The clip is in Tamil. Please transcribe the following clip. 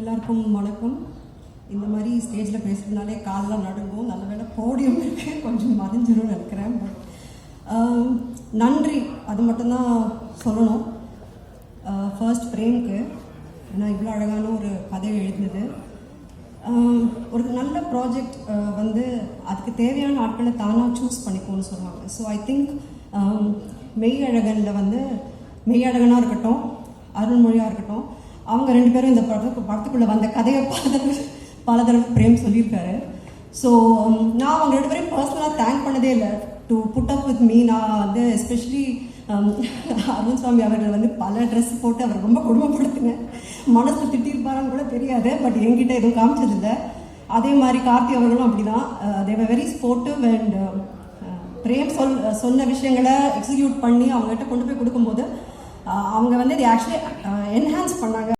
எல்லாருக்கும் வணக்கம். இந்த மாதிரி ஸ்டேஜில் பேசுறதுனாலே காலெலாம் நடுங்கும். நல்ல வேளை போடியம் இருக்கு. கொஞ்சம் மறைஞ்சிரும்னு நினைக்கிறேன். பட் um, நன்றி. அது மட்டும்தான் சொல்லணும். Uh, ஃபர்ஸ்ட் ஃப்ரேம்க்கு ஏன்னா இவ்வளோ அழகான ஒரு கதை எழுதினது. Um, ஒரு நல்ல ப்ராஜெக்ட் uh, வந்து அதுக்கு தேவையான ஆட்களை தானாக சூஸ் பண்ணிக்கோன்னு சொல்லுவாங்க. ஸோ ஐ திங்க் மெய் அழகனில் வந்து மெய் அழகனாக இருக்கட்டும் அருள்மொழியாக இருக்கட்டும் அவங்க ரெண்டு பேரும் இந்த படத்துக்கு படத்துக்குள்ளே வந்த கதையை பல தடவை பல தடவை பிரேம் சொல்லியிருக்காரு. ஸோ um, நான் அவங்க ரெண்டு பேரையும் பர்சனலாக தேங்க் பண்ணதே இல்லை. To put up with me நான் வந்து எஸ்பெஷலி um, அருண் சுவாமி அவர்கள் வந்து பல ட்ரெஸ் போட்டு அவர் ரொம்ப கொடுமைப்படுத்தினேன் மனசு திட்டிருப்பாரான்னு கூட தெரியாது பட் என்கிட்ட எதுவும் காமிச்சதில்லை. அதே மாதிரி கார்த்தி அவர்களும் அப்படிதான். தேவ வெரி ஸ்போர்ட்டிவ் அண்ட் பிரேம் சொல் uh, சொன்ன விஷயங்களை எக்ஸிக்யூட் பண்ணி அவங்ககிட்ட கொண்டு போய் கொடுக்கும்போது uh, அவங்க வந்து இதை ஆக்சுவலி என்ஹான்ஸ் பண்ணாங்க.